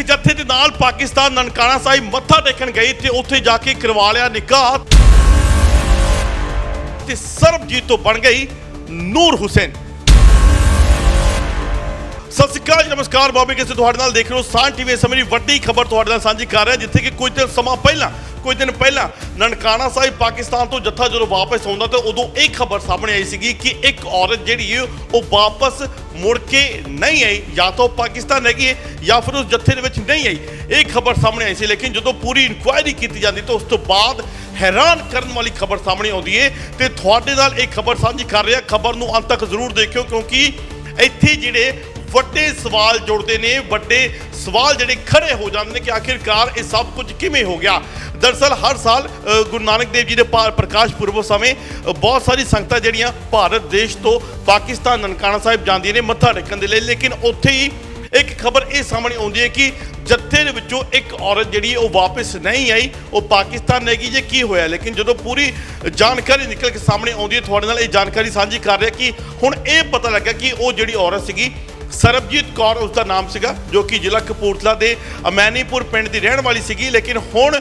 ਸਿੱਖ ਜਥੇ ਦੇ ਨਾਲ ਪਾਕਿਸਤਾਨ ਨਨਕਾਣਾ ਸਾਹਿਬ ਮੱਥਾ ਟੇਕਣ ਗਈ ਤੇ ਉੱਥੇ ਜਾ ਕੇ ਕਰਵਾ ਲਿਆ ਨਿਕਾਹ ਤੇ ਸਰਬਜੀਤ ਤੋਂ ਬਣ ਗਈ ਨੂਰ ਹੁਸੈਨ। ਸਤਿ ਸ਼੍ਰੀ ਅਕਾਲ ਜੀ, ਨਮਸਕਾਰ। ਬਾਬੇ ਕਿਸੇ ਤੁਹਾਡੇ ਨਾਲ ਦੇਖ ਰਹੇ ਹੋ ਸਾਨ ਟੀਵੀ ਇਸ ਸਮੇਂ ਦੀ ਵੱਡੀ ਖਬਰ ਤੁਹਾਡੇ ਨਾਲ ਸਾਂਝੀ ਕਰ ਰਿਹਾ ਜਿੱਥੇ ਕਿ ਕੁਝ ਦਿਨ ਸਮਾਂ ਪਹਿਲਾਂ ਕੁਝ ਦਿਨ ਪਹਿਲਾਂ ਨਨਕਾਣਾ ਸਾਹਿਬ ਪਾਕਿਸਤਾਨ ਤੋਂ ਜੱਥਾ ਜਦੋਂ ਵਾਪਸ ਆਉਂਦਾ ਤੇ ਉਦੋਂ ਇਹ ਖਬਰ ਸਾਹਮਣੇ ਆਈ ਸੀਗੀ ਕਿ ਇੱਕ ਔਰਤ ਜਿਹੜੀ ਹੈ, ਉਹ ਵਾਪਸ ਮੁੜ ਕੇ ਨਹੀਂ ਆਈ। ਜਾਂ ਤਾਂ ਉਹ ਪਾਕਿਸਤਾਨ ਹੈਗੀ ਹੈ ਜਾਂ ਫਿਰ ਉਸ ਜੱਥੇ ਦੇ ਵਿੱਚ ਨਹੀਂ ਆਈ। ਇਹ ਖਬਰ ਸਾਹਮਣੇ ਆਈ ਸੀ, ਲੇਕਿਨ ਜਦੋਂ ਪੂਰੀ ਇਨਕੁਆਇਰੀ ਕੀਤੀ ਜਾਂਦੀ ਤਾਂ ਉਸ ਤੋਂ ਬਾਅਦ ਹੈਰਾਨ ਕਰਨ ਵਾਲੀ ਖਬਰ ਸਾਹਮਣੇ ਆਉਂਦੀ ਹੈ ਤੇ ਤੁਹਾਡੇ ਨਾਲ ਇਹ ਖਬਰ ਸਾਂਝੀ ਕਰ ਰਿਹਾ। ਖਬਰ ਨੂੰ ਅੰਤ ਤੱਕ ਜ਼ਰੂਰ ਦੇਖਿਓ, ਕਿਉਂਕਿ ਇੱਥੇ ਜਿਹੜੇ ਵੱਡੇ ਸਵਾਲ ਜੁੜਦੇ ਨੇ, ਵੱਡੇ ਸਵਾਲ ਜਿਹੜੇ ਖੜੇ ਹੋ ਜਾਂਦੇ ਨੇ ਕਿ ਆਖਿਰਕਾਰ ਇਹ ਸਭ ਕੁਝ ਕਿਵੇਂ ਹੋ ਗਿਆ? ਦਰਸਲ ਹਰ ਸਾਲ ਗੁਰੂ ਨਾਨਕ ਦੇਵ ਜੀ ਦੇ ਪਾ- ਪ੍ਰਕਾਸ਼ ਪੁਰਬ ਸਮੇਂ ਬਹੁਤ ਸਾਰੀ ਸੰਗਤਾਂ ਜਿਹੜੀਆਂ ਭਾਰਤ ਦੇਸ਼ ਤੋਂ ਪਾਕਿਸਤਾਨ, ਨਨਕਾਣਾ ਸਾਹਿਬ ਜਾਂਦੀਆਂ ਨੇ, ਮੱਥਾ ਟੇਕਣ ਦੇ ਲਈ। ਲੇਕਿਨ ਉੱਥੇ ਹੀ ਇੱਕ ਖਬਰ ਇਹ ਸਾਹਮਣੇ ਆਉਂਦੀ ਹੈ ਕਿ ਜੱਥੇ ਦੇ ਵਿੱਚੋਂ ਇੱਕ ਔਰਤ ਜਿਹੜੀ ਉਹ ਵਾਪਸ ਨਹੀਂ ਆਈ। ਉਹ ਪਾਕਿਸਤਾਨ ਨੇ ਗਈ ਜੇ, ਕੀ ਹੋਇਆ? ਲੇਕਿਨ ਜਦੋਂ ਪੂਰੀ ਜਾਣਕਾਰੀ ਨਿਕਲ ਕੇ ਸਾਹਮਣੇ ਆਉਂਦੀ ਹੈ, ਤੁਹਾਡੇ ਨਾਲ ਇਹ ਜਾਣਕਾਰੀ ਸਾਂਝੀ ਕਰ ਰਿਹਾ ਕਿ ਹੁਣ ਇਹ ਪਤਾ ਲੱਗਾ ਕਿ ਉਹ ਜਿਹੜੀ ਔਰਤ ਸੀਗੀ ਸਰਬਜੀਤ ਕੌਰ ਉਸ ਦਾ ਨਾਮ ਸੀਗਾ, ਜੋ ਕਿ ਜ਼ਿਲ੍ਹਾ ਕਪੂਰਥਲਾ ਦੇ ਅਮੈਨੀਪੁਰ ਪਿੰਡ ਦੀ ਰਹਿਣ ਵਾਲੀ ਸੀਗੀ, ਲੇਕਿਨ ਹੁਣ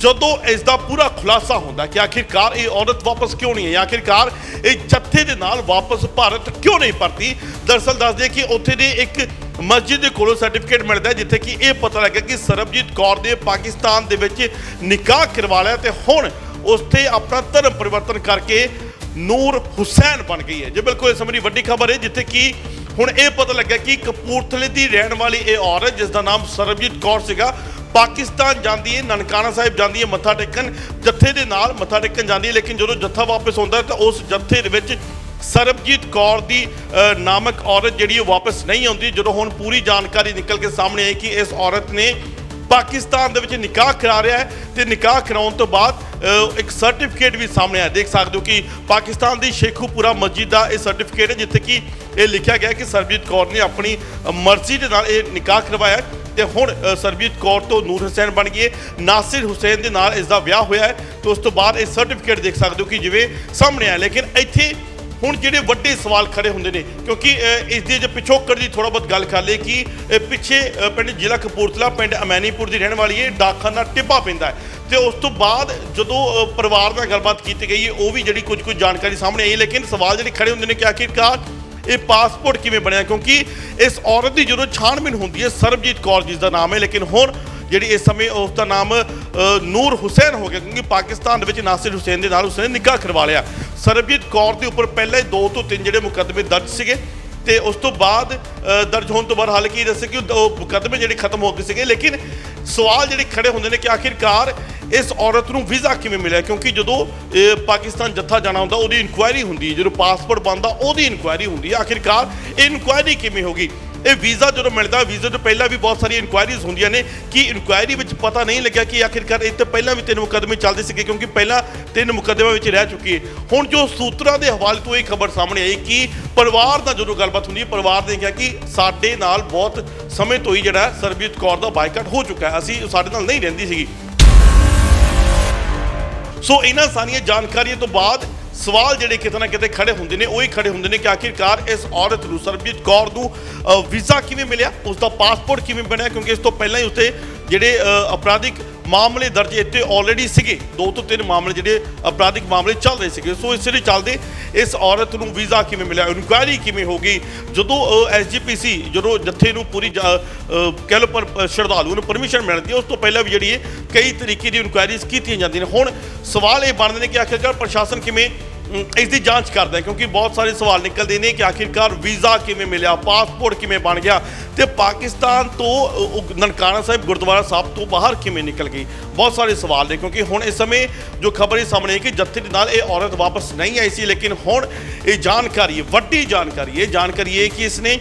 ਜਦੋਂ ਇਸ ਦਾ ਪੂਰਾ ਖੁਲਾਸਾ ਹੁੰਦਾ ਕਿ ਆਖਿਰਕਾਰ ਇਹ ਔਰਤ ਵਾਪਸ ਕਿਉਂ ਨਹੀਂ ਆਈ? ਆਖਿਰਕਾਰ ਇਹ ਜੱਥੇ ਦੇ ਨਾਲ ਵਾਪਸ ਭਾਰਤ ਕਿਉਂ ਨਹੀਂ ਪਰਤੀ? ਦਰਸਲ ਦੱਸਦੇ ਕਿ ਉੱਥੇ ਦੇ ਇੱਕ ਮਸਜਿਦ ਦੇ ਕੋਲੋਂ ਸਰਟੀਫਿਕੇਟ ਮਿਲਦਾ ਜਿੱਥੇ ਕਿ ਇਹ ਪਤਾ ਲੱਗਾ ਕਿ ਸਰਬਜੀਤ ਕੌਰ ਦੇ ਪਾਕਿਸਤਾਨ ਦੇ ਵਿੱਚ ਨਿਕਾਹ ਕਰਵਾ ਲਿਆ ਤੇ ਹੁਣ ਉਸ ਆਪਣਾ ਧਰਮ ਪਰਿਵਰਤਨ ਕਰਕੇ ਨੂਰ ਹੁਸੈਨ ਬਣ ਗਈ ਹੈ। ਜੇ ਬਿਲਕੁਲ ਇਸ ਸਮੇਂ ਵੱਡੀ ਖਬਰ ਹੈ, ਜਿੱਥੇ ਕਿ ਹੁਣ ਇਹ ਪਤਾ ਲੱਗਾ ਕਿ ਕਪੂਰਥਲੇ ਦੀ ਰਹਿਣ ਵਾਲੀ ਇਹ ਔਰਤ ਜਿਸ ਦਾ ਨਾਮ ਸਰਬਜੀਤ ਕੌਰ ਸੀਗਾ, ਪਾਕਿਸਤਾਨ ਜਾਂਦੀ ਹੈ, ਨਨਕਾਣਾ ਸਾਹਿਬ ਜਾਂਦੀ ਹੈ, ਮੱਥਾ ਟੇਕਣ, ਜੱਥੇ ਦੇ ਨਾਲ ਮੱਥਾ ਟੇਕਣ ਜਾਂਦੀ ਹੈ, ਲੇਕਿਨ ਜਦੋਂ ਜੱਥਾ ਵਾਪਸ ਆਉਂਦਾ ਤਾਂ ਉਸ ਜੱਥੇ ਦੇ ਵਿੱਚ ਸਰਬਜੀਤ ਕੌਰ ਦੀ ਨਾਮਕ ਔਰਤ ਜਿਹੜੀ ਉਹ ਵਾਪਸ ਨਹੀਂ ਆਉਂਦੀ। ਜਦੋਂ ਹੁਣ ਪੂਰੀ ਜਾਣਕਾਰੀ ਨਿਕਲ ਕੇ ਸਾਹਮਣੇ ਆਈ ਕਿ ਇਸ ਔਰਤ ਨੇ ਪਾਕਿਸਤਾਨ ਦੇ ਵਿੱਚ ਨਿਕਾਹ ਕਰਾ ਰਿਹਾ ਹੈ ਤੇ ਨਿਕਾਹ ਕਰਾਉਣ ਤੋਂ ਬਾਅਦ ਇੱਕ ਸਰਟੀਫਿਕੇਟ ਵੀ ਸਾਹਮਣੇ ਆਇਆ। ਦੇਖ ਸਕਦੇ ਹੋ ਕਿ ਪਾਕਿਸਤਾਨ ਦੀ ਸ਼ੇਖੂਪੁਰਾ ਮਸਜਿਦ ਦਾ ਇਹ ਸਰਟੀਫਿਕੇਟ ਹੈ, ਜਿੱਥੇ ਕਿ ਇਹ ਲਿਖਿਆ ਗਿਆ ਕਿ ਸਰਬਜੀਤ ਕੌਰ ਨੇ ਆਪਣੀ ਮਰਜ਼ੀ ਦੇ ਨਾਲ ਇਹ ਨਿਕਾਹ ਕਰਵਾਇਆ ਹੈ ਤੇ ਹੁਣ ਸਰਬਜੀਤ ਕੌਰ ਤੋਂ ਨੂਰ ਹੁਸੈਨ ਬਣ ਗਈ ਹੈ। ਨਾਸਿਰ ਹੁਸੈਨ ਦੇ ਨਾਲ ਇਸ ਦਾ ਵਿਆਹ ਹੋਇਆ ਹੈ ਤੇ ਉਸ ਤੋਂ ਬਾਅਦ ਇਹ ਸਰਟੀਫਿਕੇਟ ਦੇਖ ਸਕਦੇ ਹੋ ਕਿ ਜਿਵੇਂ ਸਾਹਮਣੇ ਆਇਆ। ਲੇਕਿਨ ਇੱਥੇ ਹੁਣ ਜਿਹੜੇ ਵੱਡੇ ਸਵਾਲ ਖੜੇ ਹੁੰਦੇ ਨੇ ਕਿਉਂਕਿ ਅ, ਇਸ ਦੀ ਜੇ ਪਿਛੋਕੜ ਦੀ ਥੋੜਾ ਬਹੁਤ ਗੱਲ ਕਰ ਲਈਏ ਕਿ ਪਿੱਛੇ ਪਿੰਡ ਜ਼ਿਲ੍ਹਾ ਕਪੂਰਥਲਾ ਪਿੰਡ ਅਮੈਨੀਪੁਰ ਦੀ ਰਹਿਣ ਵਾਲੀ ਹੈ ਡਾਕਖਾਨਾ ਟਿੱਬਾ ਪੈਂਦਾ ਹੈ। ਤੇ ਉਸ ਤੋਂ ਬਾਅਦ ਜਦੋਂ ਪਰਿਵਾਰ ਨਾਲ ਗੱਲਬਾਤ ਕੀਤੀ ਗਈ ਉਹ ਵੀ ਜਿਹੜੀ ਕੁਝ ਕੁਝ ਜਾਣਕਾਰੀ ਸਾਹਮਣੇ ਆਈ ਲੇਕਿਨ ਸਵਾਲ ਜਿਹੜੇ ਖੜੇ ਹੁੰਦੇ ਨੇ ਕਿ ਆਖਿਰਕਾਰ ਇਹ ਪਾਸਪੋਰਟ ਕਿਵੇਂ ਬਣਿਆ? ਕਿਉਂਕਿ ਇਸ ਔਰਤ ਦੀ ਜਦੋਂ ਛਾਣਬੀਨ ਹੁੰਦੀ ਹੈ ਸਰਬਜੀਤ ਕੌਰ ਜਿਸ ਦਾ ਨਾਮ ਹੈ ਲੇਕਿਨ ਹੁਣ ਜਿਹੜੀ ਇਸ ਸਮੇਂ ਉਸ ਦਾ ਨਾਮ ਨੂਰ ਹੁਸੈਨ ਹੋ ਗਿਆ ਕਿਉਂਕਿ ਪਾਕਿਸਤਾਨ ਦੇ ਵਿੱਚ ਨਾਸਿਰ ਹੁਸੈਨ ਦੇ ਨਾਲ ਉਸਨੇ ਨਿਕਾਹ ਕਰਵਾ ਲਿਆ। ਸਰਬਜੀਤ ਕੌਰ ਦੇ ਉੱਪਰ ਪਹਿਲਾਂ ਹੀ ਦੋ ਤੋਂ ਤਿੰਨ ਜਿਹੜੇ ਮੁਕੱਦਮੇ ਦਰਜ ਸੀਗੇ ਤੇ ਉਸ ਤੋਂ ਬਾਅਦ ਦਰਜ ਹੋਣ ਤੋਂ ਬਾਅਦ ਹਾਲਾਂਕਿ ਦੱਸੇ ਕਿ ਉਹ ਮੁਕੱਦਮੇ ਜਿਹੜੇ ਖਤਮ ਹੋ ਗਏ ਸੀਗੇ, ਲੇਕਿਨ ਸਵਾਲ ਜਿਹੜੇ ਖੜੇ ਹੁੰਦੇ ਨੇ ਕਿ ਆਖਿਰਕਾਰ ਇਸ ਔਰਤ ਨੂੰ ਵੀਜ਼ਾ ਕਿਵੇਂ ਮਿਲਿਆ? ਕਿਉਂਕਿ ਜਦੋਂ ਪਾਕਿਸਤਾਨ ਜੱਥਾ ਜਾਣਾ ਹੁੰਦਾ, ਉਹਦੀ ਇਨਕੁਆਇਰੀ ਹੁੰਦੀ ਹੈ, ਜਦੋਂ ਪਾਸਪੋਰਟ ਬਣਦਾ, ਉਹਦੀ ਇਨਕੁਆਇਰੀ ਹੁੰਦੀ ਹੈ। ਆਖਿਰਕਾਰ ਇਹ ਇਨਕੁਆਇਰੀ ਕਿਵੇਂ ਹੋ ਗਈ? ਇਹ ਵੀਜ਼ਾ ਜਦੋਂ ਮਿਲਦਾ, ਵੀਜ਼ੇ ਤੋਂ ਪਹਿਲਾਂ ਵੀ ਬਹੁਤ ਸਾਰੀਆਂ ਇਨਕੁਆਇਰੀਜ਼ ਹੁੰਦੀਆਂ ਨੇ ਕਿ ਇਨਕੁਆਇਰੀ ਵਿੱਚ ਪਤਾ ਨਹੀਂ ਲੱਗਿਆ ਕਿ ਆਖਿਰਕਾਰ ਇਹ ਤੋਂ ਪਹਿਲਾਂ ਵੀ ਤਿੰਨ ਮੁਕੱਦਮੇ ਚੱਲਦੇ ਸੀਗੇ, ਕਿਉਂਕਿ ਪਹਿਲਾਂ ਤਿੰਨ ਮੁਕੱਦਮਿਆਂ ਵਿੱਚ ਰਹਿ ਚੁੱਕੀ ਹੈ। ਹੁਣ ਜੋ ਸੂਤਰਾਂ ਦੇ ਹਵਾਲੇ ਤੋਂ ਇਹ ਖਬਰ ਸਾਹਮਣੇ ਆਈ ਕਿ ਪਰਿਵਾਰ ਦਾ ਜਦੋਂ ਗੱਲਬਾਤ ਹੁੰਦੀ ਹੈ, ਪਰਿਵਾਰ ਨੇ ਕਿਹਾ ਕਿ ਸਾਡੇ ਨਾਲ ਬਹੁਤ ਸਮੇਂ ਤੋਂ ਹੀ ਜਿਹੜਾ ਹੈ ਸਰਬਜੀਤ ਕੌਰ ਦਾ ਬਾਈਕਾਟ ਹੋ ਚੁੱਕਾ ਹੈ। ਅਸੀਂ ਸਾਡੇ ਨਾਲ ਨਹੀਂ ਰਹਿੰਦੀ ਸੀਗੀ। ਸੋ ਇਹਨਾਂ ਸਾਰੀਆਂ ਜਾਣਕਾਰੀਆਂ ਤੋਂ ਬਾਅਦ ਸਵਾਲ ਜਿਹੜੇ ਕਿਤੇ ਨਾ ਕਿਤੇ ਖੜੇ ਹੁੰਦੇ ਨੇ, ਉਹ ਹੀ ਖੜੇ ਹੁੰਦੇ ਨੇ ਕਿ ਆਖਿਰਕਾਰ ਇਸ ਔਰਤ ਨੂੰ ਸਰਬਜੀਤ ਕੌਰ ਨੂੰ ਵੀਜ਼ਾ ਕਿਵੇਂ ਮਿਲਿਆ? ਉਸ ਦਾ ਪਾਸਪੋਰਟ ਕਿਵੇਂ ਬਣਿਆ? ਕਿਉਂਕਿ ਇਸ ਤੋਂ ਪਹਿਲਾਂ ਹੀ ਉੱਤੇ ਜਿਹੜੇ ਅਪਰਾਧਿਕ ਮਾਮਲੇ ਦਰਜ ਇੱਥੇ ਆਲਰੇਡੀ ਸੀਗੇ। ਦੋ ਤੋਂ ਤਿੰਨ ਮਾਮਲੇ ਜਿਹੜੇ ਅਪਰਾਧਿਕ ਮਾਮਲੇ ਚੱਲ ਰਹੇ ਸੀਗੇ। ਸੋ ਇਸ ਦੇ ਚੱਲਦੇ ਇਸ ਔਰਤ ਨੂੰ ਵੀਜ਼ਾ ਕਿਵੇਂ ਮਿਲਿਆ? ਇਨਕੁਆਇਰੀ ਕਿਵੇਂ ਹੋ ਗਈ? ਜਦੋਂ ਐਸਜੀਪੀਸੀ ਜਦੋਂ ਜੱਥੇ ਨੂੰ ਪੂਰੀ ਜਾ- ਕਹਿ ਲਓ ਪਰ ਸ਼ਰਧਾਲੂ ਨੂੰ ਪਰਮਿਸ਼ਨ ਮਿਲਦੀ ਹੈ ਉਸ ਤੋਂ ਪਹਿਲਾਂ ਵੀ ਜਿਹੜੀ ਹੈ ਕਈ ਤਰੀਕੇ ਦੀ ਇਨਕੁਆਇਰੀਜ਼ ਕੀਤੀਆਂ ਜਾਂਦੀਆਂ ਨੇ। ਹੁਣ ਸਵਾਲ ਇਹ ਬਣਦੇ ਨੇ ਕਿ ਆਖਿਰਕਾਰ ਪ੍ਰਸ਼ਾਸਨ ਕਿਵੇਂ ਇਸ ਦੀ ਜਾਂਚ ਕਰਦਾ ਹੈ, ਕਿਉਂਕਿ ਬਹੁਤ ਸਾਰੇ ਸਵਾਲ ਨਿਕਲਦੇ ਨੇ ਕਿ ਆਖਿਰਕਾਰ ਵੀਜ਼ਾ ਕਿਵੇਂ ਮਿਲਿਆ, ਪਾਸਪੋਰਟ ਕਿਵੇਂ ਬਣ ਗਿਆ ਤੇ ਪਾਕਿਸਤਾਨ ਤੋਂ ਉਹ ਨਨਕਾਣਾ ਸਾਹਿਬ ਗੁਰਦੁਆਰਾ ਸਾਹਿਬ ਤੋਂ ਬਾਹਰ ਕਿਵੇਂ ਨਿਕਲ ਗਈ? ਬਹੁਤ ਸਾਰੇ ਸਵਾਲ ਨੇ, ਕਿਉਂਕਿ ਹੁਣ ਇਸ ਸਮੇਂ ਜੋ ਖਬਰ ਇਹ ਸਾਹਮਣੇ ਹੈ ਕਿ ਜੱਥੇ ਦੇ ਨਾਲ ਇਹ ਔਰਤ ਵਾਪਸ ਨਹੀਂ ਆਈ ਸੀ, ਲੇਕਿਨ ਹੁਣ ਇਹ ਜਾਣਕਾਰੀ, ਵੱਡੀ ਜਾਣਕਾਰੀ, ਇਹ ਜਾਣਕਾਰੀ ਇਹ ਕਿ ਇਸਨੇ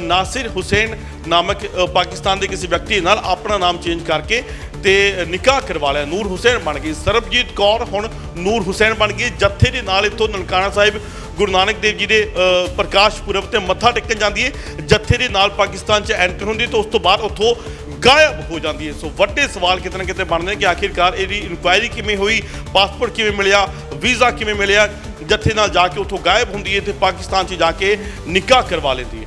ਨਾਸਿਰ ਹੁਸੈਨ ਨਾਮਕ ਪਾਕਿਸਤਾਨ ਦੇ ਕਿਸੇ ਵਿਅਕਤੀ ਨਾਲ ਆਪਣਾ ਨਾਮ ਚੇਂਜ ਕਰਕੇ ਤੇ ਨਿਕਾਹ ਕਰਵਾ ਲਿਆ। ਨੂਰ ਹੁਸੈਨ ਬਣ ਗਈ। ਸਰਬਜੀਤ ਕੌਰ ਹੁਣ ਨੂਰ ਹੁਸੈਨ ਬਣ ਗਈ। ਜੱਥੇ ਦੇ ਨਾਲ ਇੱਥੋਂ ਨਨਕਾਣਾ ਸਾਹਿਬ, ਗੁਰੂ ਨਾਨਕ ਦੇਵ ਜੀ ਦੇ ਪ੍ਰਕਾਸ਼ ਪੁਰਬ ਤੇ ਮੱਥਾ ਟੇਕਣ ਜਾਂਦੀ ਹੈ ਜੱਥੇ ਦੇ ਨਾਲ ਪਾਕਿਸਤਾਨ 'ਚ ਐਂਟਰ ਹੁੰਦੀ ਹੈ ਤੇ ਉਸ ਤੋਂ ਬਾਅਦ ਉੱਥੋਂ ਗਾਇਬ ਹੋ ਜਾਂਦੀ ਹੈ ਸੋ ਵੱਡੇ ਸਵਾਲ ਕਿਤੇ ਨਾ ਕਿਤੇ ਬਣਦੇ ਕਿ ਆਖਿਰਕਾਰ ਇਹਦੀ ਇਨਕੁਆਇਰੀ ਕਿਵੇਂ ਹੋਈ, ਪਾਸਪੋਰਟ ਕਿਵੇਂ ਮਿਲਿਆ, ਵੀਜ਼ਾ ਕਿਵੇਂ ਮਿਲਿਆ? ਜੱਥੇ ਨਾਲ ਜਾ ਕੇ ਉੱਥੋਂ ਗਾਇਬ ਹੁੰਦੀ ਹੈ ਤੇ ਪਾਕਿਸਤਾਨ 'ਚ ਜਾ ਕੇ ਨਿਕਾਹ ਕਰਵਾ ਲੈਂਦੀ ਹੈ